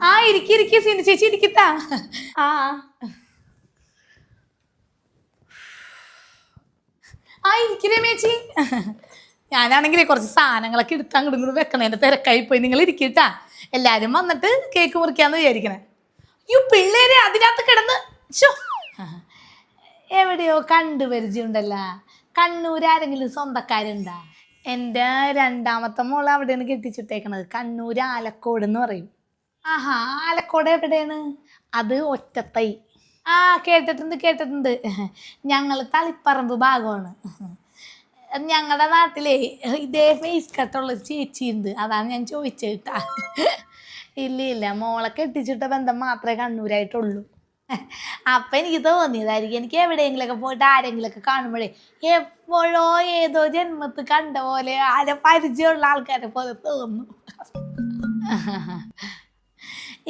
ആ ഇരിക്കി ഇരിക്കി സിനി. ചേച്ചി ഇരിക്കത്താ. ആ. ആ ഇരിക്കി മേച്ചി ഞാനാണെങ്കിലേ കുറച്ച് സാധനങ്ങളൊക്കെ എടുത്ത് അങ്ങോട്ടും ഇങ്ങോട്ടും വെക്കണേന്റെ തിരക്കായി പോയി. നിങ്ങൾ ഇരിക്കട്ടാ. എല്ലാവരും വന്നിട്ട് കേക്ക് മുറിക്കാന്ന് വിചാരിക്കണേ. അയ്യോ പിള്ളേരെ അതിനകത്ത് കിടന്ന്. ചോ എവിടെയോ കണ്ടു പരിചയമുണ്ടല്ല. കണ്ണൂർ ആരെങ്കിലും സ്വന്തക്കാരുണ്ടാ? എന്റെ രണ്ടാമത്തെ മോൾ അവിടെയാണ് കെട്ടിച്ചിട്ടേക്കണത്. കണ്ണൂർ ആലക്കോട് എന്ന് പറയും. ആഹാ. ആലക്കോട് എവിടെയാണ്? അത് ഒറ്റത്തൈ. ആ കേട്ടിട്ടുണ്ട് കേട്ടിട്ടുണ്ട്. ഞങ്ങൾ തളിപ്പറമ്പ് ഭാഗമാണ്. ഞങ്ങളുടെ നാട്ടിലെ ഇതേ ഫേസ് കട്ടുള്ള ചേച്ചിയുണ്ട്. അതാണ് ഞാൻ ചോദിച്ചത് കേട്ടാ ഇല്ല ഇല്ല. മോളെ കെട്ടിച്ചിട്ട ബന്ധം മാത്രമേ കണ്ണൂരായിട്ടുള്ളൂ. അപ്പൊ എനിക്ക് തോന്നിയതായിരിക്കും. എനിക്ക് എവിടെയെങ്കിലൊക്കെ പോയിട്ട് ആരെങ്കിലൊക്കെ കാണുമ്പോഴേ എപ്പോഴോ ഏതോ ജന്മത്ത് കണ്ട പോലെ ആരെ പരിചയമുള്ള ആൾക്കാരെ പോലെ തോന്നും.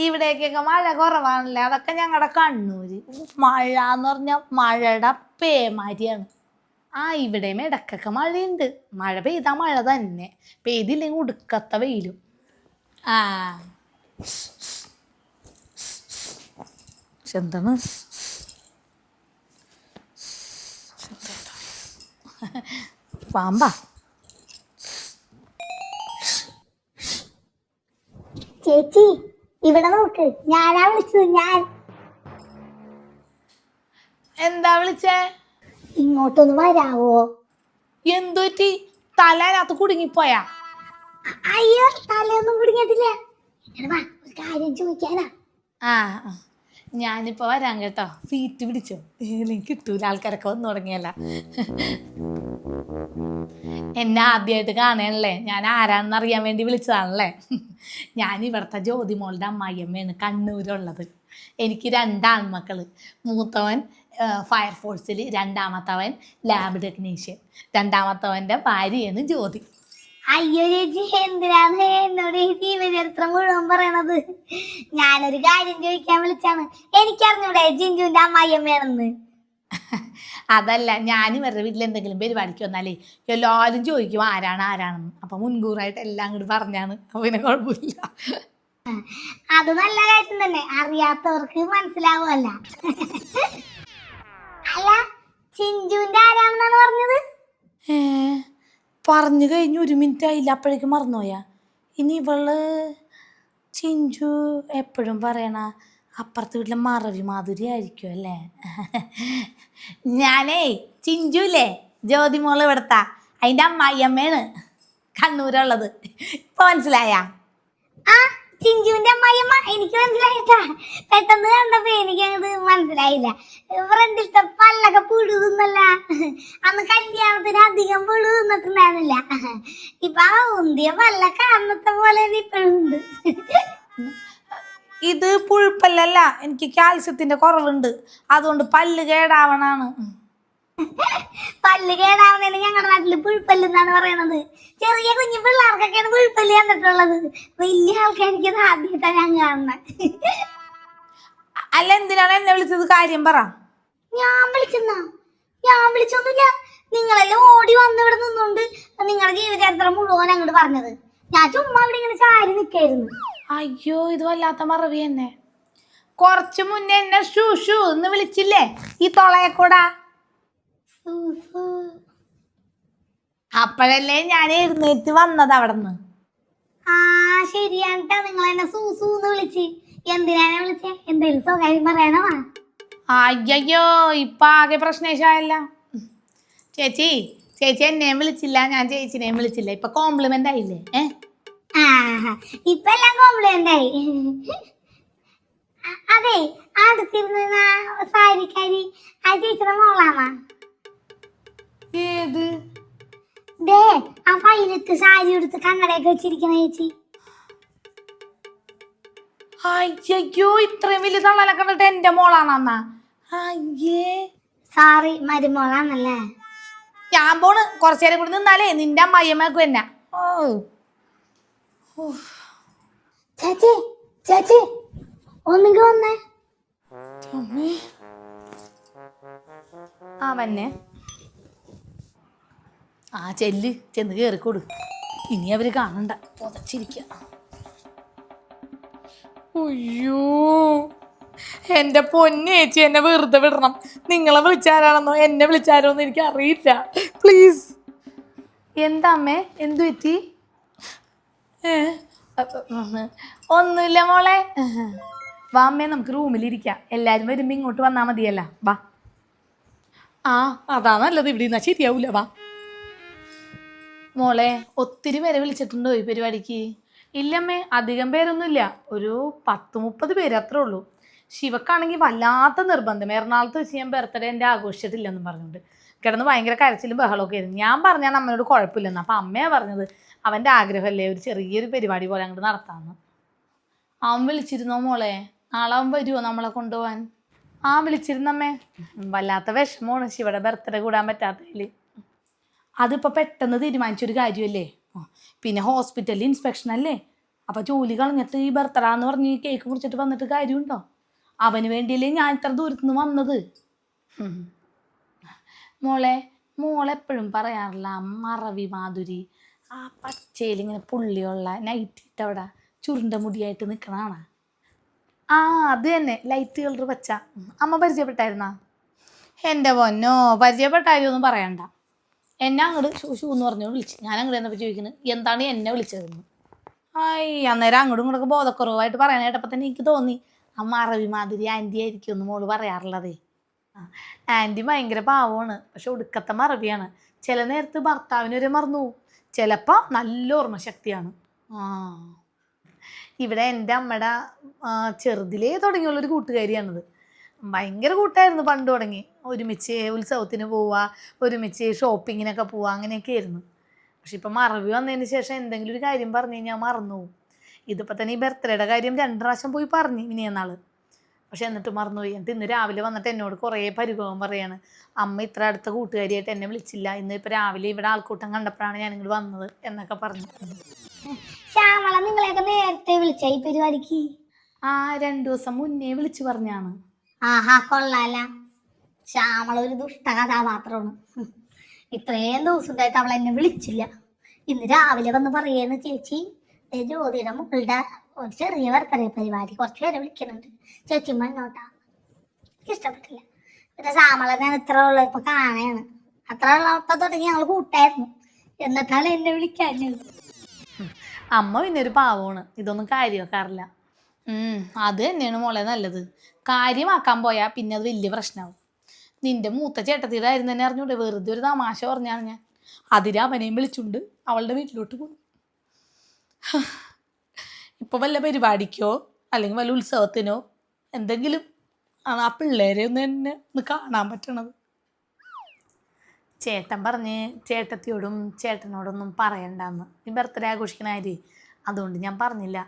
ഇവിടേക്കൊക്കെ മഴ കുറവാണല്ലേ? അതൊക്കെ ഞങ്ങളുടെ കണ്ണൂര്. മഴ എന്ന് പറഞ്ഞാൽ മഴയുടെ പേമാരിയാണ് ആ ഇവിടെയും ഇടക്കൊക്കെ മഴയുണ്ട്. മഴ പെയ്താൽ മഴ തന്നെ. പെയ്തില്ലെങ്കിൽ ഉടുക്കത്ത വെയിലും. ആ. എന്താണ് പാമ്പാ. ചേച്ചി ഇവിടെ നോക്ക്. ഞാനാ വിളിച്ചത്. ഞാൻ. എന്താ വിളിച്ചേ? ഇങ്ങോട്ടൊന്ന് വരാവോ? എന്തുപറ്റി? അതിനകത്ത് കുടുങ്ങിപ്പോയാ? അയ്യോ തലയൊന്നും കുടുങ്ങിയിട്ടില്ല. വാ ഒരു കാര്യം ചോദിക്കാനാ. ആ ആ. ഞാനിപ്പോ വരാം കേട്ടോ. സീറ്റ് പിടിച്ചോ. എനിക്ക് കിട്ടൂല. ആൾക്കാരൊക്കെ വന്നു തുടങ്ങിയല്ല. എന്നെ ആദ്യമായിട്ട് കാണാനല്ലേ? ഞാൻ ആരാണെന്ന് അറിയാൻ വേണ്ടി വിളിച്ചതാണല്ലേ? ഞാൻ ഇവിടുത്തെ ജ്യോതിമോളുടെ അമ്മായിയമ്മയാണ് കണ്ണൂരുള്ളത്. എനിക്ക് രണ്ടാൺമക്കൾ മൂത്തവൻ ഫയർഫോഴ്സിൽ രണ്ടാമത്തവൻ ലാബ് ടെക്നീഷ്യൻ. രണ്ടാമത്തവന്റെ ഭാര്യയാണ് ജ്യോതി. അയ്യോ ചേച്ചി എന്തിനാണ് എന്നോട് ഈ ജീവചരിത്രം മുഴുവൻ പറയണത്? ഞാനൊരു കാര്യം ചോദിക്കാൻ വിളിച്ചാണ്. എനിക്കറിഞ്ഞൂടെ ജിഞ്ചുവിന്റെ അമ്മായിയമ്മയാണെന്ന്. അതല്ല ഞാനും വേറെ വീട്ടിൽ എന്തെങ്കിലും പരിപാടിക്ക് വന്നാലേ എല്ലാവരും ചോദിക്കും ആരാണ് ആരാണെന്ന്? അപ്പൊ മുൻകൂറായിട്ട് എല്ലാം അങ്ങോട്ട് പറഞ്ഞാണ്. അപ്പൊ പിന്നെ കുഴപ്പമില്ല. അത് നല്ല കാര്യം തന്നെ. അറിയാത്തവർക്ക് മനസ്സിലാവുമല്ല. അല്ല ചിഞ്ചുവിന്റെ ആരാണെന്നാണ് പറഞ്ഞത്? ഏ പറഞ്ഞു കഴിഞ്ഞ് ഒരു മിനിറ്റ് ആയില്ല അപ്പോഴേക്കും മറന്നുപോയാ. ഇനി ഇവൾ ചിഞ്ചു എപ്പോഴും പറയണ അപ്പുറത്തെ വീട്ടിലെ മറവി മാധുരി ആയിരിക്കും അല്ലേ? ഞാനേ ചിഞ്ചുല്ലേ? ജ്യോതിമോൾ ഇവിടത്താ. അതിന്റെ അമ്മായിയമ്മയാണ് കണ്ണൂരുള്ളത്. ഇപ്പൊ മനസ്സിലായാ? ആ ചിഞ്ചുവിന്റെ അമ്മായിയമ്മ. എനിക്ക് മനസ്സിലായിട്ടാ. പെട്ടെന്ന് കണ്ടപ്പോ എനിക്ക് അത് മനസ്സിലായില്ല. ഫ്രണ്ടിലത്തെ പല്ലൊക്കെ പുഴുതുന്നല്ല അന്ന് കല്യാണത്തിന് അധികം പുഴു തിന്നിട്ടുണ്ടായിരുന്നില്ല. ഇപ്പൊ ആ ഉന്തിയ പല്ലൊക്കെ അന്നത്തെ പോലെ ഇപ്പോഴും ഉണ്ട്. ഇത് പുഴുപ്പല്ലല്ല. എനിക്ക് കാൽസ്യത്തിന്റെ കുറവുണ്ട്. അതുകൊണ്ട് പല്ല് കേടാവണാണ്. പല്ല് കേടാവണേന് ഞങ്ങളുടെ നാട്ടിൽ പുഴുപ്പല്ല് എന്നാണ് പറയണത്. ചെറിയ കുഞ്ഞു പിള്ളേർക്കൊക്കെയാണ് പുഴുപ്പല്ല് കണ്ടിട്ടുള്ളത്. വലിയ ആൾക്കാർക്ക് ഇത് ആദ്യമായിട്ടാണ് ഞാൻ കാണുന്നത് അല്ല എന്തിനാണ് എന്നെ വിളിച്ചത്? കാര്യം പറ. ഞാൻ വിളിച്ചെന്നാ? ഞാൻ വിളിച്ചൊന്നുമില്ല. നിങ്ങളെല്ലാം ഓടി വന്ന് ഇവിടെ നിന്നുകൊണ്ട് നിങ്ങളുടെ ജീവചരിത്രം മുഴുവൻ അങ്ങോട്ട് പറഞ്ഞത്. ഞാൻ ചുമ്മാ ഇവിടെ ഇങ്ങനെ ചാരി നിൽക്കായിരുന്നു അയ്യോ ഇത് വല്ലാത്ത മറവി തന്നെ. കുറച്ചു മുന്നേ എന്നെ ഷൂ ഷൂ എന്ന് വിളിച്ചില്ലേ? ഈ തൊളയക്കൂടാ? അപ്പോഴല്ലേ ഞാൻ എഴുന്നേറ്റ് വന്നത് അവിടെ നിന്ന് ആ ശരിയാണ് നിങ്ങൾ എന്നെ സൂസു എന്ന് വിളിച്ച്. എന്തിനാണ് വിളിച്ചേ? എന്തെങ്കിലും സ്വകാര്യം പറയണോ അയ്യോ ഇപ്പൊ ആകെ പ്രശ്നേശായല്ല. ചേച്ചി ചേച്ചി എന്നെയും വിളിച്ചില്ല. ഞാൻ ചേച്ചിനെയും വിളിച്ചില്ല. ഇപ്പൊ കോംപ്ലിമെന്റ് ആയില്ലേ? ഏ? ആ ഇപ്പൊ എല്ലാം കോംപ്ലിമെന്റ് ആയി. അതെ അടുത്തിരുന്ന സാരിക്കാരി. ആ ചേച്ചിയുടെ മോളാമാ ഏത്? ദേ ആ ഫൈലത്ത് സാരി എടുത്ത് കണ്ണടയൊക്കെ വെച്ചിരിക്കണ ചേച്ചി. അയ്യോ ഇത്രയും വലിയ തള്ളലെ കണ്ടിട്ട് എന്റെ മോളാണെന്നാ അയ്യേ. സോറി മരുമോളാന്നല്ലേ? ഞാൻ പോണ്. കുറച്ചേരം കൂടി നിന്നാലേ നിന്റെ അമ്മയമ്മക്കും എന്നാ ഓ. ചേച്ചി ചേച്ചി ഒന്നിങ്ങ് വന്നേ. അമ്മേ. ആ വന്നെ. ആ ചെല്ല് ചെന്ന് കയറിക്കൊടു ഇനി അവർ കാണണ്ട. പുതച്ചിരിക്ക അയ്യോ. എന്റെ പൊന്നേച്ചി എന്നെ വെറുതെ വിടണം. നിങ്ങളെ വിളിച്ചാരാണെന്നോ എന്നെ വിളിച്ചാരോന്ന് എനിക്ക് അറിയില്ല. പ്ലീസ് എന്താ അമ്മേ? എന്തു പറ്റി? ഒന്നുമില്ല മോളെ. വാമ്മേ നമുക്ക് റൂമിലിരിക്കാം. എല്ലാരും വരുമ്പോ ഇങ്ങോട്ട് വന്നാ മതിയല്ല. വാ. ആ അതാ നല്ലത്. ഇവിടെ നിന്നാ ശരിയാവൂല. വാ. മോളെ ഒത്തിരി പേരെ വിളിച്ചിട്ടുണ്ടോ ഈ പരിപാടിക്ക്? ഇല്ലമ്മേ അധികം പേരൊന്നുമില്ല. ഒരു പത്ത് മുപ്പത് പേര് അത്രേ ഉള്ളൂ. ശിവക്കാണെങ്കിൽ വല്ലാത്ത നിർബന്ധം. എറണാകുളത്ത് വെച്ച് ഞാൻ ബർത്ത്ഡേ എന്റെ ആഘോഷിച്ചിട്ടില്ലെന്നും പറഞ്ഞുകൊണ്ട്. കിടന്ന് ഭയങ്കര കരച്ചിലും ബഹളമൊക്കെ ആയിരുന്നു. ഞാൻ പറഞ്ഞാൽ അമ്മയോട് കുഴപ്പമില്ലെന്ന്. അപ്പം അമ്മയാ പറഞ്ഞത് അവന്റെ ആഗ്രഹമല്ലേ ഒരു ചെറിയൊരു പരിപാടി പോലെ അങ്ങോട്ട് നടത്താമെന്ന് അവൻ വിളിച്ചിരുന്നോ മോളെ? നാളെ അവൻ വരുമോ നമ്മളെ കൊണ്ടുപോകാൻ ആ വിളിച്ചിരുന്നമ്മേ. വല്ലാത്ത വിഷമമാണ് ശിവയുടെ ബർത്ത്ഡേ കൂടാൻ പറ്റാത്തതിൽ അതിപ്പോൾ പെട്ടെന്ന് തീരുമാനിച്ചൊരു കാര്യമല്ലേ പിന്നെ ഹോസ്പിറ്റലിൽ ഇൻസ്പെക്ഷൻ അല്ലേ? അപ്പോൾ ജോലി കളഞ്ഞിട്ട് ഈ ബർത്ത്ഡേ എന്ന് പറഞ്ഞ് ഈ കേക്ക് മുറിച്ചിട്ട് വന്നിട്ട് കാര്യമുണ്ടോ? അവന് വേണ്ടിയല്ലേ ഞാൻ ഇത്ര ദൂരത്തു നിന്ന് വന്നത്. മോളെ മോളെപ്പോഴും പറയാറില്ല മറവി മാധുരി ആ പച്ചയിൽ ഇങ്ങനെ പുള്ളിയുള്ള നൈറ്റ് ഇട്ട് അവിടെ ചുരുണ്ട മുടിയായിട്ട് നിൽക്കണാണ് ആ അത് തന്നെ. ലൈറ്റ് കളർ പച്ച. അമ്മ പരിചയപ്പെട്ടായിരുന്നാ? എന്റെ പൊന്നോ പരിചയപ്പെട്ടായിരുന്നൊന്നും പറയണ്ട. എന്നെ അങ്ങോട്ട് ഷൂ ഷൂ എന്ന് പറഞ്ഞു വിളിച്ചു. ഞാൻ അങ്ങോട്ട് എന്നപ്പോൾ ചോദിക്കുന്നത് എന്താണ് എന്നെ വിളിച്ചതെന്ന്? ആയി അന്നേരം അങ്ങോട്ടും ഇങ്ങോട്ടൊക്കെ ബോധക്കുറവായിട്ട് പറയാൻ കേട്ടപ്പോൾ തന്നെ എനിക്ക് തോന്നി അമ്മ അറബി മാതിരി ആന്റി ആയിരിക്കും എന്ന് മോൾ പറയാറുള്ളതേ. ആ ആന്റി ഭയങ്കര പാവമാണ് പക്ഷെ ഒടുക്കത്തെ മറവിയാണ്. ചില നേരത്ത് ഭർത്താവിനൊരു വരെ മറന്നു പോകും ചിലപ്പോൾ നല്ല ഓർമ്മശക്തിയാണ്. ആ. ഇവിടെ എന്റെ അമ്മയുടെ ചെറുതിലേ തുടങ്ങിയുള്ളൊരു കൂട്ടുകാരിയാണിത് ഭയങ്കര കൂട്ടായിരുന്നു പണ്ട് തുടങ്ങി. ഒരുമിച്ച് ഉത്സവത്തിന് പോവുക ഒരുമിച്ച് ഷോപ്പിങ്ങിനൊക്കെ പോവുക അങ്ങനെയൊക്കെ ആയിരുന്നു. പക്ഷെ ഇപ്പം മറവി വന്നതിന് ശേഷം എന്തെങ്കിലും ഒരു കാര്യം പറഞ്ഞു കഴിഞ്ഞാൽ മറന്നു പോകും ഇതിപ്പോൾ തന്നെ ഈ ബർത്ത്ഡേയുടെ കാര്യം രണ്ട് പ്രാവശ്യം പോയി പറഞ്ഞു ഇനിയെന്നാൾ പക്ഷെ എന്നിട്ട് മറന്നുപോയി. എന്നിട്ട് ഇന്ന് രാവിലെ വന്നിട്ട് എന്നോട് കുറേ പരിഭവം പറയാണ്. അമ്മ ഇത്ര അടുത്ത കൂട്ടുകാരിയായിട്ട് എന്നെ വിളിച്ചില്ല. ഇന്ന് ഇപ്പൊ രാവിലെ ഇവിടെ ആൾക്കൂട്ടം കണ്ടപ്പോഴാണ് ഞാൻ ഇങ്ങോട്ട് വന്നത് എന്നൊക്കെ പറഞ്ഞു. ശ്യാമള നിങ്ങളെയൊക്കെ നേരത്തെ വിളിച്ച ഈ പരിപാടിക്ക്? ആ രണ്ടു ദിവസം മുന്നേ വിളിച്ചു പറഞ്ഞാണ്. ആഹാ കൊള്ളാല. ശ്യാമള ഒരു ദുഷ്ട കഥാപാത്രമാണ്. ഇത്രയും ദിവസം ഉണ്ടായിട്ട് അവൾ എന്നെ വിളിച്ചില്ല. ഇന്ന് രാവിലെ വന്ന് പറയാണ് ചേച്ചി ജ്യോതിയുടെ മക്കളുടെ ഒരു ചെറിയ കറി പരിപാടി. കുറച്ച് പേരെ വിളിക്കുന്നുണ്ട് ചേച്ചിമ്മ ഇങ്ങോട്ടാ. എനിക്ക് ഇഷ്ടപ്പെട്ടില്ല. പിന്നെ സാമള ഞാൻ ഇത്ര ഉള്ള ഇപ്പൊ കാണാണ്. അത്ര ഉള്ളപ്പോ തുടങ്ങി ഞങ്ങൾ കൂട്ടായിരുന്നു. എന്നിട്ടാണ് എന്നെ വിളിക്കാഞ്ഞത് അമ്മ പിന്നെ ഒരു പാവമാണ്. ഇതൊന്നും കാര്യമാക്കാറില്ല അത് തന്നെയാണ് മോളെ നല്ലത്. കാര്യമാക്കാൻ പോയാൽ പിന്നെ അത് വലിയ പ്രശ്നമാവും നിന്റെ മൂത്ത ചേട്ടത്തിയുടെ തന്നെ അറിഞ്ഞൂടെ? വെറുതെ ഒരു തമാശ പറഞ്ഞാണ് ഞാൻ. അതിരാ അവനെയും വിളിച്ചുണ്ട് അവളുടെ വീട്ടിലോട്ട് പോയി. ഇപ്പൊ വല്ല പരിപാടിക്കോ? അല്ലെങ്കിൽ വല്ല ഉത്സവത്തിനോ? എന്തെങ്കിലും ആണ് ആ പിള്ളേരെ ഒന്ന് തന്നെ ഒന്ന് കാണാൻ പറ്റണത്. ചേട്ടൻ പറഞ്ഞ് ചേട്ടത്തിയോടും ചേട്ടനോടൊന്നും പറയണ്ടെന്ന്. നീ ബർത്ത്ഡേ ആഘോഷിക്കണ കാര്യം അതുകൊണ്ട് ഞാൻ പറഞ്ഞില്ല.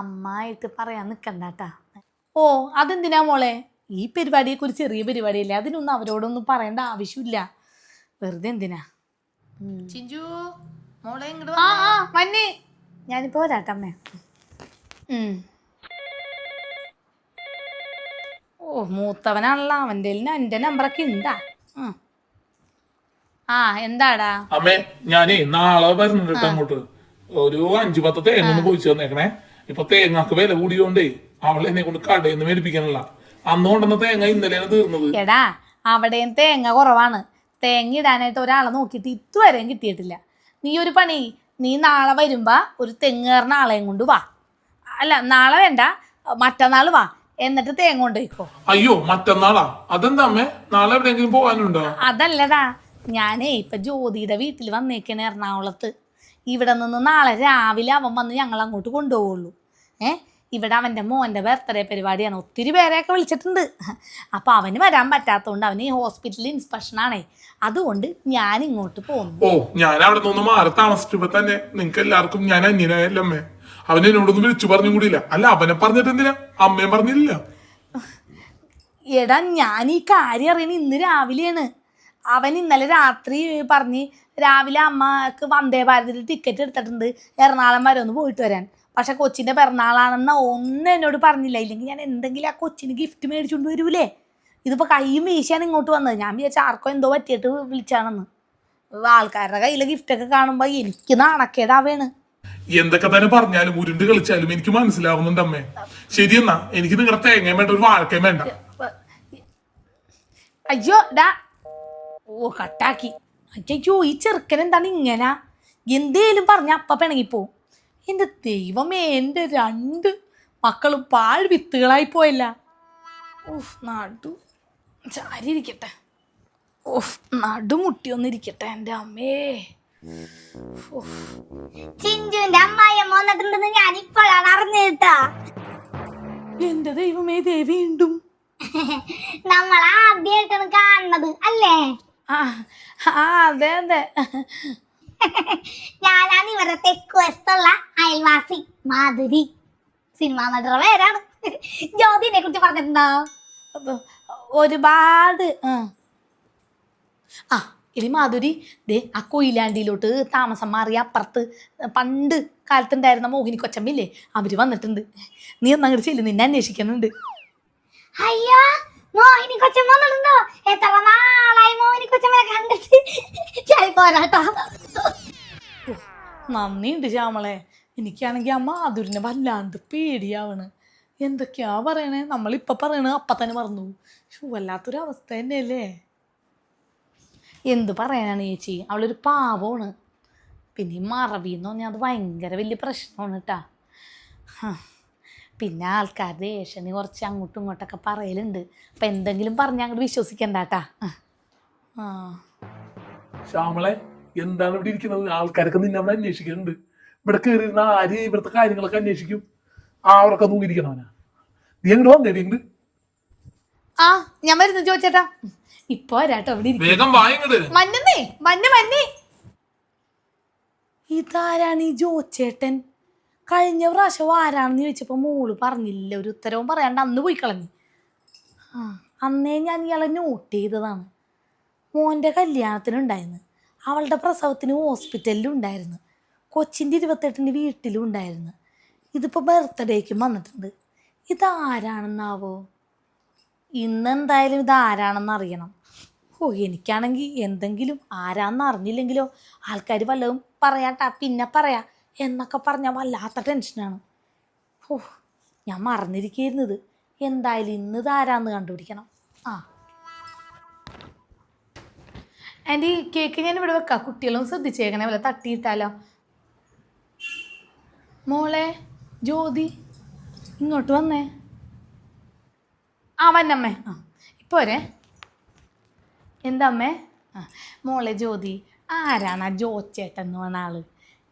അമ്മായിട്ട് പറയാൻ നിൽക്കണ്ടാട്ടാ ഓ അതെന്തിനാ മോളെ? ഈ പരിപാടിയെക്കുറിച്ച് ഒരു ചെറിയ പരിപാടിയല്ലേ. അതിനൊന്നും അവരോടൊന്നും പറയേണ്ട ആവശ്യമില്ല. വെറുതെ എന്തിനാ? ചിഞ്ചു മോളെ ഇങ്ങോട്ട് ആ ഞാനിപ്പോ വരാട്ടമ്മേ. ഓ മൂത്തവനാണല്ലോ. അവന്റെ എന്റെ നമ്പറൊക്കെ ഉണ്ടാ? ഉം. ആ എന്താടാ? അമ്മേ ഞാനേ നാളെ വരുന്നുണ്ട് അങ്ങോട്ട്. ഒരു അഞ്ചു പത്ത് തേങ്ങ ഒന്ന് പോയിച്ചു തന്നേക്കണേ. ഇപ്പൊ തേങ്ങക്ക് വില കൂടിയോണ്ടേ അവളെ എന്നെ കൊണ്ട് കടയിൽ നിന്ന് മേടിപ്പിക്കാനുള്ള അന്ന് കൊണ്ടുവന്ന തേങ്ങ ഇന്നലെയാണ് തീർന്നത്. എടാ അവിടെയും തേങ്ങ കുറവാണ്. തേങ്ങ ഇടാനായിട്ട് ഒരാളെ നോക്കിയിട്ട് ഇതുവരെയും കിട്ടിയിട്ടില്ല. നീ ഒരു പണി നീ നാളെ വരുമ്പോ ഒരു തെങ്ങേറിന ആളെയും കൊണ്ട് വാ. അല്ല നാളെ വേണ്ട. മറ്റന്നാൾ വാ. എന്നിട്ട് തേങ്ങ കൊണ്ടുപോയിക്കോ. അയ്യോ മറ്റന്നാളാ? അതെന്താ അമ്മേ? നാളെ എവിടെയെങ്കിലും പോകാനുണ്ടോ? അതല്ലടാ. ഞാനേ ഇപ്പൊ ജ്യോതിയുടെ വീട്ടിൽ വന്നേക്കണ എറണാകുളത്ത്. ഇവിടെ നിന്ന് നാളെ രാവിലെ അവൻ വന്ന് ഞങ്ങൾ അങ്ങോട്ട് കൊണ്ടുപോകുള്ളൂ ഏ? ഇവിടെ അവന്റെ മോന്റെ ബർത്ത്ഡേ പരിപാടിയാണ്. ഒത്തിരി പേരെയൊക്കെ വിളിച്ചിട്ടുണ്ട്. അപ്പോൾ അവന് വരാൻ പറ്റാത്തതുകൊണ്ട് അവന് ഈ ഹോസ്പിറ്റലിൽ ഇൻസ്പെക്ഷനാണേ അതുകൊണ്ട് ഞാൻ ഇങ്ങോട്ട് പോകുന്നു ഓ ഞാൻ അവിടെ നിന്ന് മാറി താമസിച്ചപ്പോ തന്നെ നിങ്ങൾക്ക് എല്ലാവർക്കും ഞാൻ അന്യനായല്ലേ അവൻ എന്നോടൊന്നും വിളിച്ചു പറഞ്ഞു കൂടിയില്ല. അല്ല അവനെ പറഞ്ഞിട്ട് എന്തിനാ? അമ്മയും പറഞ്ഞില്ല എടാ ഞാൻ ഈ കാര്യം അറിയണ ഇന്ന് രാവിലെയാണ്. അവൻ ഇന്നലെ രാത്രി പറഞ്ഞ് രാവിലെ അമ്മയ്ക്ക് വന്ദേ ഭാരതിൽ ടിക്കറ്റ് എടുത്തിട്ടുണ്ട്. എറണാകുളം വരെ ഒന്ന് പോയിട്ട് വരാൻ. പക്ഷെ കൊച്ചിന്റെ പിറന്നാളാണെന്ന ഒന്നും എന്നോട് പറഞ്ഞില്ല. ഇല്ലെങ്കിൽ ഞാൻ എന്തെങ്കിലും ആ കൊച്ചിന് ഗിഫ്റ്റ് മേടിച്ചുകൊണ്ട് വരൂലേ? ഇതിപ്പോൾ കൈയും വീശിയാണ് ഇങ്ങോട്ട് വന്നത്. ഞാൻ വിചാരിച്ച ആർക്കോ എന്തോ പറ്റിയിട്ട് വിളിച്ചാണെന്ന്. ആൾക്കാരുടെ കയ്യിലെ ഗിഫ്റ്റൊക്കെ കാണുമ്പോൾ എനിക്ക് നാണക്കേടാവേണ് എന്തൊക്കെ തന്നെ പറഞ്ഞാലും ഉരുണ്ട് കളിച്ചാലും എനിക്ക് മനസ്സിലാവുന്നുണ്ട് അമ്മേ. ശരിയെന്നാ എനിക്ക് നിങ്ങളുടെ തേങ്ങയും വേണ്ട ഒരു വാഴക്കയും വേണ്ട. അയ്യോ ഓ കട്ടാക്കി. അയ്യോ ഈ ചെറുക്കൻ എന്താണ് ഇങ്ങനെ? എന്തേലും പറഞ്ഞ അപ്പ പിണങ്ങിപ്പോവും എന്റെ ദൈവമേ എന്റെ രണ്ട് മക്കളും പാഴ് വിത്തുകളായി പോയല്ല. ഓഫ് നടു. ചാരി ഇരിക്കട്ടെ ഓഫ് നടുമുട്ടി ഒന്നിരിക്കട്ടെ എന്റെ അമ്മേ. ചിഞ്ചുവിന്റെ അമ്മായിയമ്മ വന്നിട്ടുണ്ടെന്ന് ഞാൻ ഇപ്പോഴാണ് അറിഞ്ഞിട്ടാ എന്റെ ദൈവമേ ദേവി ഉണ്ടും നമ്മൾ ആദ്യമായിട്ടാണ് കാണുന്നത് അല്ലേ? അതെ അതെ. ഞാനാണ് ഇവരുടെ തെക്ക് വശത്തുള്ള അയൽവാസി മാധുരി. സിനിമ പേരാണ്. ജ്യോതിനെ കുറിച്ച് പറഞ്ഞിട്ടുണ്ടോ? ഒരുപാട് ആ. ഇനി മാധുരി ദേ ആ കൊയിലാണ്ടിയിലോട്ട് താമസം മാറി അപ്പുറത്ത് പണ്ട് കാലത്തുണ്ടായിരുന്ന മോഹിനി കൊച്ചമ്മില്ലേ അവർ വന്നിട്ടുണ്ട്. നീ ഒന്നും അങ്ങോട്ട് ചെല്ലു നിന്നെ അന്വേഷിക്കുന്നുണ്ട്. അയ്യോ മോഹിനി കൊച്ചൻ വന്നിട്ടുണ്ടോ? എത്ര നാളായി മോഹിനി കൊച്ചമ്മനെ കണ്ടിട്ട്? പോരാട്ടോ നന്ദിയുണ്ട് ശ്യാമളെ. എനിക്കാണെങ്കിൽ ആ മാധുരിനെ വല്ലാണ്ട് പേടിയാവണ്. എന്തൊക്കെയാ പറയണേ? നമ്മളിപ്പൊ പറയണേ അപ്പം തന്നെ മറന്നു വല്ലാത്തൊരു അവസ്ഥ തന്നെയല്ലേ? എന്ത് പറയാനാണ് ചേച്ചി? അവളൊരു പാവമാണ്. പിന്നെ ഈ മറവി എന്ന് പറഞ്ഞാൽ അത് ഭയങ്കര വലിയ പ്രശ്നമാണ് കേട്ടാ പിന്നെ ആൾക്കാരുടെ നീ കുറച്ച് അങ്ങോട്ടും ഇങ്ങോട്ടൊക്കെ പറയലുണ്ട്. അപ്പം എന്തെങ്കിലും പറഞ്ഞാൽ അങ്ങോട്ട് വിശ്വസിക്കണ്ട കേട്ടാ ആ. ശ്യാമളെ എന്താണ് ഇവിടെ ഇരിക്കുന്നത്? ആൾക്കാരൊക്കെ നിന്നെ അവിടെ അന്വേഷിക്കുന്നുണ്ട്. ഇവിടെ കയറിയിരുന്ന ആര് ഇവിടുത്തെ കാര്യങ്ങളൊക്കെ അന്വേഷിക്കും? ആ അവരൊക്കെ നീ എങ്ങോട്ട് വന്നേ ആ ഞാൻ വരുന്നു ചോദിച്ചേട്ടാ ഇപ്പൊ മഞ്ഞന്നേ മഞ്ഞ മഞ്ഞേ. ഇതാരാണ് ഈ ജോച്ചേട്ടൻ? കഴിഞ്ഞ പ്രാവശ്യം ആരാണെന്ന് ചോദിച്ചപ്പോ മോൾ പറഞ്ഞില്ല. ഒരു ഉത്തരവും പറയാണ്ട് അന്ന് പോയി കളഞ്ഞു. ആ അന്നേ ഞാൻ ഇയാളെ നോട്ട് ചെയ്തതാണ്. മോന്റെ കല്യാണത്തിനുണ്ടായിരുന്നു. അവളുടെ പ്രസവത്തിന് ഹോസ്പിറ്റലിലും ഉണ്ടായിരുന്നു. കൊച്ചിന്റെ ഇരുപത്തെട്ടിന് വീട്ടിലും ഉണ്ടായിരുന്നു. ഇതിപ്പോൾ ബർത്ത്ഡേക്കും വന്നിട്ടുണ്ട്. ഇതാരാണെന്നാവോ? ഇന്ന് എന്തായാലും ഇത് ആരാണെന്ന് അറിയണം. ഓ എനിക്കാണെങ്കിൽ എന്തെങ്കിലും ആരാന്ന് അറിഞ്ഞില്ലെങ്കിലോ ആൾക്കാർ വല്ലതും പറയാട്ടാ പിന്നെ പറയാ എന്നൊക്കെ പറഞ്ഞാൽ വല്ലാത്ത ടെൻഷനാണ്. ഓ ഞാൻ മറന്നിരിക്കുന്നത് എന്തായാലും ഇന്ന് ഇത് ആരാന്ന് കണ്ടുപിടിക്കണം. ആ. ആന്റി കേക്ക് ഞാൻ ഇവിടെ വെക്കാം. കുട്ടികളും ശ്രദ്ധിച്ചേക്കണേ വല്ല തട്ടിയിട്ടാലോ? മോളെ ജ്യോതി ഇങ്ങോട്ട് വന്നേ. ആ വന്നമ്മേ. ആ ഇപ്പോൾ ഒരേ എന്താമ്മേ ആ മോളെ ജ്യോതി. ആരാണ് ആ ജോച്ചേട്ടൻ എന്ന് പറഞ്ഞ ആൾ?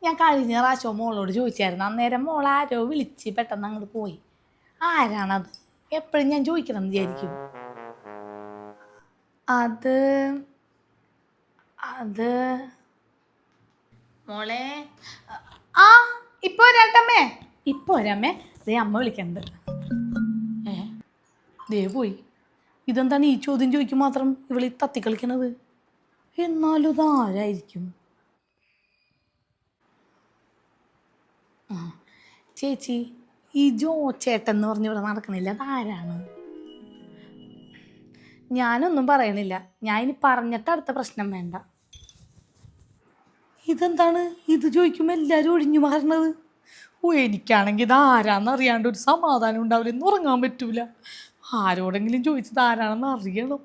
ഞാൻ കഴിഞ്ഞ പ്രാവശ്യം മോളോട് ചോദിച്ചായിരുന്നു. അന്നേരം മോൾ ആരോ വിളിച്ച് പെട്ടെന്ന് അങ്ങോട്ട് പോയി. ആരാണത്? എപ്പോഴും ഞാൻ ചോദിക്കണം എന്ന് വിചാരിക്കും. അത് അത് മോളെ ആ ഇപ്പോൾ ഒരാട്ടമ്മേ ഇപ്പോൾ ഒരമ്മേ ദേ അമ്മ വിളിക്കണ്ട്. ദേ പോയി. ഇതെന്താണ് ഈ ചോദ്യം ചോദിക്കും മാത്രം ഇവളീ തത്തിക്കളിക്കണത്? എന്നാലും ഇത് ആരായിരിക്കും? ചേച്ചി ഈ ജോ ചേട്ടൻ എന്ന് പറഞ്ഞ് ഇവിടെ നടക്കണില്ല. അതാരാണ്? ഞാനൊന്നും പറയണില്ല. ഞാൻ ഇനി പറഞ്ഞിട്ട് അടുത്ത പ്രശ്നം വേണ്ട. ഇതെന്താണ്? ഇത് ചോദിക്കുമ്പോൾ എല്ലാവരും ഒഴിഞ്ഞു മാറണത്. ഓ എനിക്കാണെങ്കിൽ ഇത് ആരാന്നറിയാണ്ട് ഒരു സമാധാനം ഉണ്ടാവില്ല. ഇന്ന് ഉറങ്ങാൻ പറ്റൂല. ആരോടെങ്കിലും ചോദിച്ചത് ആരാണെന്ന് അറിയണം.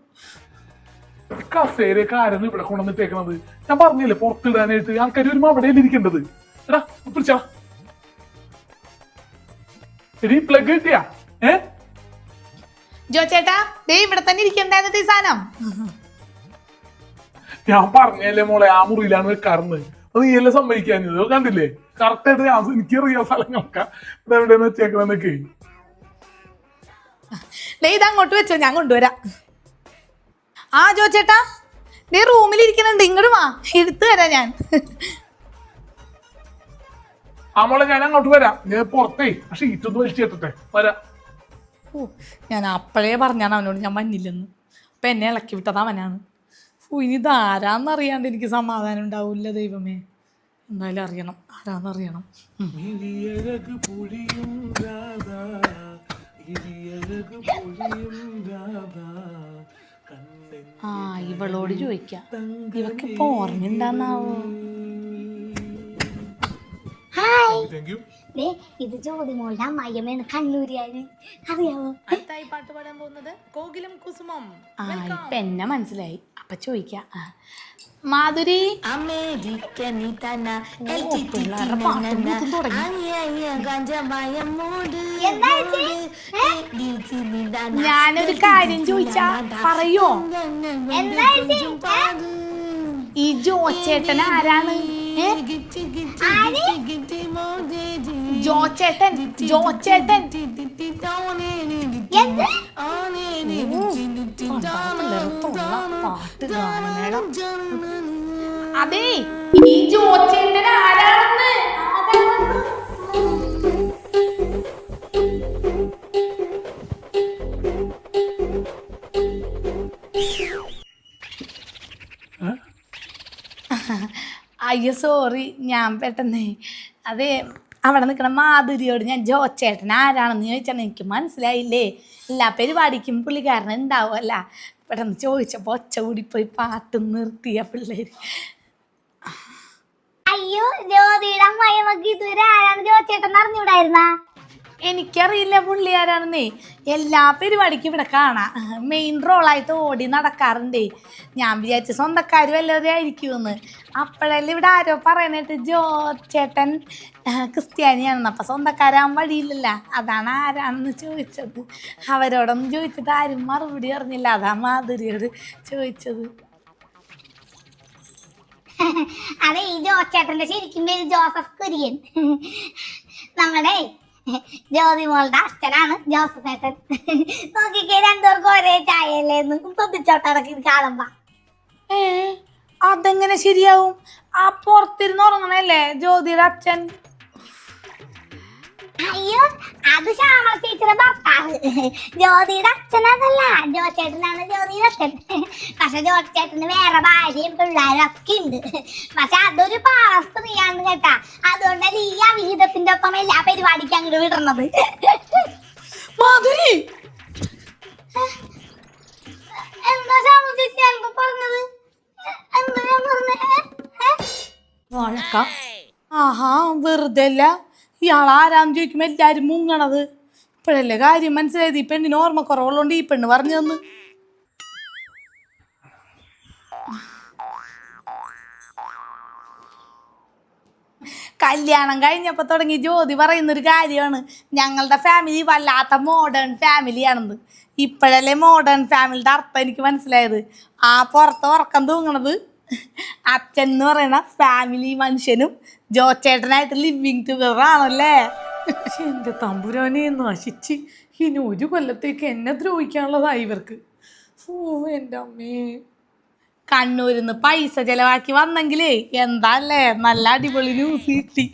കസേരയൊക്കെ ആരെന്ന് ഇവിടെ കൊണ്ടുവന്നിട്ടേക്കണത്? ഞാൻ പറഞ്ഞില്ലേ പുറത്തിടാനായിട്ട്? ആൾക്കാർ വരുമ്പോ അവിടെ ഇരിക്കേണ്ടത്? എടാ പിടിച്ചാ. എടി പ്ലഗ് കിട്ടിയാ? ഏ? ജോ ചേട്ടാ ദേ ഇവിടെ തന്നെ ഇരിക്കണ്ടായിരുന്നു ഈ സാധനം. ഞാൻ പറഞ്ഞല്ലേ മോളെ ആ മുറിയിലാണ് വെക്കാറുന്ന് അത് നീ എല്ലാം സമ്മതിക്കാഞ്ഞത് കണ്ടില്ലേ? കറക്റ്റ് ആയിട്ട് ഞാൻ എനിക്കറിയാം സ്ഥലങ്ങളൊക്കെ. ഇവിടെ എവിടെയെന്ന് വെച്ചേക്കണെന്നൊക്കെ. ഇത് അങ്ങോട്ട് വെച്ചോ ഞാൻ കൊണ്ടുവരാം. ആ ജോ ചേട്ടാ നീ റൂമിൽ ഇരിക്കണുണ്ട് ഇങ്ങോട്ട് വാ എടുത്തു വരാ ഞാൻ. അമ്മളെ ഞാൻ അങ്ങോട്ട് വരാം. ഞാൻ പുറത്തേ ആ ഷീറ്റ് ഒന്ന് വലിച്ചു കേട്ടെ വരാം. ഓ ഞാൻ അപ്പോഴേ പറഞ്ഞാണ് അവനോട് ഞാൻ മഞ്ഞില്ലെന്ന് അപ്പം എന്നെ ഇളക്കി വിട്ടത് അവനാണ്. ഓ ഇനി ഇത് ആരാന്നറിയാണ്ട് എനിക്ക് സമാധാനം ഉണ്ടാവില്ല ദൈവമേ. എന്തായാലും അറിയണം ആരാന്നറിയണം. ആ ഇവളോട് ചോദിക്കാം. ഇവക്ക് ഇപ്പൊ ഓർമ്മയുണ്ടാന്നാവോ? ഇത് അമ്മായിയമ്മയാണ് കണ്ണൂരിയാര്. അറിയാവോ? അടുത്തായി പാട്ട് പാടാൻ പോകുന്നത് കോകിലും കുസുമം. ആ ഇപ്പൊ എന്നെ മനസ്സിലായി. അപ്പൊ ചോദിക്കാം. മാധുരി? ഞാനൊരു കാര്യം ചോദിച്ചാ പറയോ? ഈ ജോച്ചേട്ടൻ ആരാണ്? ജോച്ചേട്ടൻ ജോച്ചേട്ടൻ. അതെ ഈ ജോച്ചേട്ടൻ ആരാണെന്ന്? അയ്യോ സോറി ഞാൻ പെട്ടെന്ന് അതെ അവിടെ നിൽക്കണ മാധുരിയോട് ഞാൻ ജോച്ചേട്ടൻ ആരാണെന്ന് ചോദിച്ചാൽ എനിക്ക് മനസ്സിലായില്ലേ? എല്ലാ പരിപാടിക്കും പുള്ളിക്കാരൻ ഉണ്ടാവുമല്ല പെട്ടെന്ന് ചോദിച്ചപ്പോൾ ഒച്ച കൂടിപ്പോയി പാട്ട് നിർത്തിയ പിള്ളേര്. അയ്യോ ജ്യോതിയുടെ അമ്മായിയമ്മക്ക് ഇതുവരെ ആരാണ് ജോച്ചേട്ടൻ അറിഞ്ഞൂടായിരുന്നാ? എനിക്കറിയില്ല പുള്ളി ആരാണെന്നേ. എല്ലാ പരിപാടിക്കും ഇവിടെ കാണാം. മെയിൻ റോളായിട്ട് ഓടി നടക്കാറുണ്ടേ. ഞാൻ വിചാരിച്ച സ്വന്തക്കാർ വല്ലവരെ ആയിരിക്കുമെന്ന്. അപ്പോഴല്ലേ ഇവിടെ ആരോ പറയണേട്ട് ജോ ചേട്ടൻ ക്രിസ്ത്യാനിയാണെന്ന്. അപ്പം സ്വന്തക്കാരാൻ വഴിയില്ലല്ല. അതാണ് ആരാണെന്ന് ചോദിച്ചത്. അവരോടൊന്നും ചോദിച്ചിട്ട് ആരും മറുപടി അറിഞ്ഞില്ല അതാ മാധുരിയോട് ചോദിച്ചത്. അതെ ഈ ജോസ് ചേട്ടന്റെ ശരിക്കും പേര് ജോസഫ് കുര്യൻ. നമ്മുടെ ജ്യോതിമോളുടെ അച്ഛനാണ് ജോസഫ് ഏട്ടൻ. നോക്കിക്കേ രണ്ടുപേർക്കും ഒരേ ചായയല്ലേന്ന് പൊതിച്ചോട്ടടക്കി കാണുമ്പോ. അതെങ്ങനെ ശരിയാവും? ആ പുറത്തിരുന്ന് ഉറങ്ങണല്ലേ ജ്യോതിയുടെ അച്ഛൻ? അയ്യോ അത് ശ്യാമള ടീച്ചറെ ഭർത്താവ്. ജ്യോതിയുടെ അച്ഛനതല്ല. ജ്യോതിച്ചേട്ടനാണ് ജ്യോതിയുടെ അച്ഛൻ. പക്ഷെ ജ്യോതിച്ചേട്ടന് വേറെ ഭാര്യയും പിള്ളേരും ഒക്കെ ഉണ്ട്. പക്ഷെ അതൊരു പാവ സ്ത്രീയാണ് കേട്ടാ. അതുകൊണ്ടല്ലേ ഈ അവിഹിതത്തിന്റെ ഒപ്പം എല്ലാ പരിപാടിക്കും അങ്ങോട്ട് വിടുന്നത് മാധുരി! എന്താ ശ്യാമള ചേച്ചി? ഞാനിപ്പോ പറഞ്ഞത്? എന്താ ഞാൻ പറഞ്ഞത് ആഹാ വെറുതെ അല്ല ഇയാൾ ആരാന്ന് ചോദിക്കുമ്പോൾ എല്ലാവരും മുങ്ങണത്. ഇപ്പോഴല്ലേ കാര്യം മനസ്സിലായത്? ഈ പെണ്ണിന് ഓർമ്മക്കുറവുള്ളതുകൊണ്ട് ഈ പെണ്ണ് പറഞ്ഞു തന്ന്. കല്യാണം കഴിഞ്ഞപ്പോൾ തുടങ്ങി ജ്യോതി പറയുന്നൊരു കാര്യമാണ്. ഞങ്ങളുടെ ഫാമിലി വല്ലാത്ത മോഡേൺ ഫാമിലിയാണെന്ന് ഇപ്പോഴല്ലേ മോഡേൺ ഫാമിലിയുടെ അർത്ഥം എനിക്ക് മനസ്സിലായത്. ആ പുറത്ത് ഉറക്കം തൂങ്ങണത്. അച്ഛൻ എന്ന് പറയുന്ന ഫാമിലി മനുഷ്യനും ജോച്ചേട്ടനായിട്ട് ലിവിങ് ടുഗദർ ആണല്ലേ? എന്റെ തമ്പുരാനെ നശിച്ച് ഇനി ഒരു കൊല്ലത്തേക്ക് എന്നെ ദ്രോഹിക്കാനുള്ളതായി ഇവർക്ക്. ഓ എന്റെ അമ്മേ. കണ്ണൂരിൽ നിന്ന് പൈസ ചെലവാക്കി വന്നെങ്കിലേ എന്താ അല്ലേ? നല്ല അടിപൊളി ന്യൂസ് കിട്ടി.